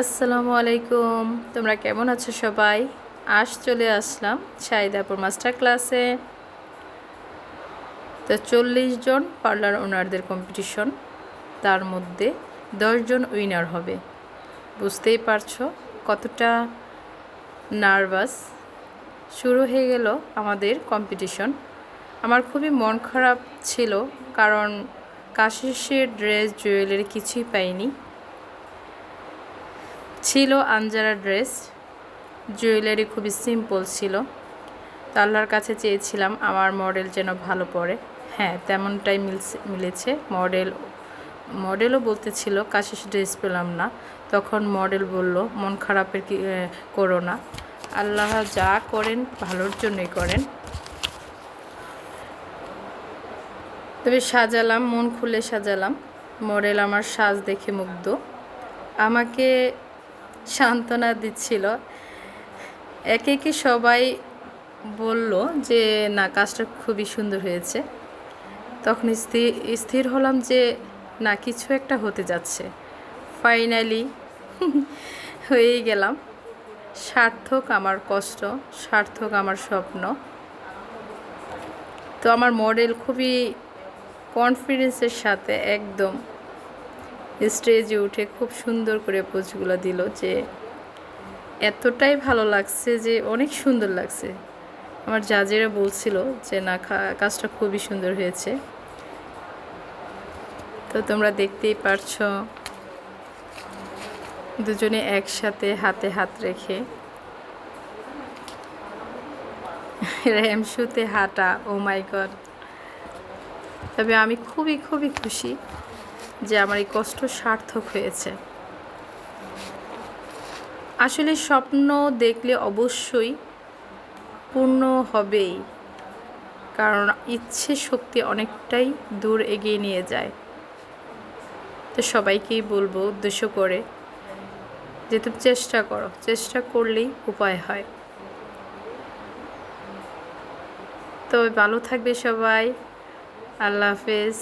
আসসালামু আলাইকুম। তোমরা কেমন আছো সবাই? আজ চলে আসলাম শাহিদাপুর মাস্টার ক্লাসে তো চল্লিশ জন পার্লার ওনারদের কম্পিটিশন তার মধ্যে দশজন উইনার হবে। বুঝতেই পারছ কতটা নার্ভাস শুরু হয়ে গেল আমাদের কম্পিটিশন আমার খুবই মন খারাপ ছিল, কারণ কাশিসের ড্রেস জুয়েলারি কিছুই পাইনি। ছিল আঞ্জারা ড্রেস, জুয়েলারি খুবই সিম্পল ছিল। তো আল্লাহর কাছে চেয়েছিলাম আমার মডেল যেন ভালো পড়ে হ্যাঁ তেমনটাই মিলছে, মিলেছে। মডেল, মডেলও বলতেছিল, কাশিস ড্রেস পেলাম না। তখন মডেল বলল, মন খারাপের কি করো না। আল্লাহ যা করেন, ভালোর জন্যই করেন। তবে সাজালাম, মন খুলে সাজালাম। মডেল আমার সাজ দেখে মুগ্ধ। আমাকে সান্ত্বনা দিচ্ছিল। একে একে সবাই বলল যে, না, কাজটা খুবই সুন্দর হয়েছে। তখন স্থির স্থির হলাম যে, না, কিছু একটা হতে যাচ্ছে। ফাইনালি হয়েই গেলাম। সার্থক আমার কষ্ট, সার্থক আমার স্বপ্ন। তো আমার মডেল খুবই কনফিডেন্সের সাথে একদম স্টেজে উঠে খুব সুন্দর করে পোজগুলো দিল যে এতটাই ভালো লাগছে যে অনেক সুন্দর লাগছে। আমার জাজেরা বলছিল যে, না কাজটা খুবই সুন্দর হয়েছে। তো তোমরা দেখতেই পারছ, দুজনে একসাথে হাতে হাত রেখে র্যামশুতে হাঁটা ও মাই গড তবে আমি খুবই খুবই খুশি। যে আমার এই কষ্ট সার্থক হয়েছে। আসলে স্বপ্ন দেখলে অবশ্যই পূর্ণ হবেই, কারণ ইচ্ছে শক্তি অনেকটাই দূর এগিয়ে নিয়ে যায়। তো সবাইকেই বলব, উদ্দেশ্য করে যে তুমি চেষ্টা করো, চেষ্টা করলেই উপায় হয়। তবে ভালো থাকবে সবাই। আল্লাহ হাফেজ।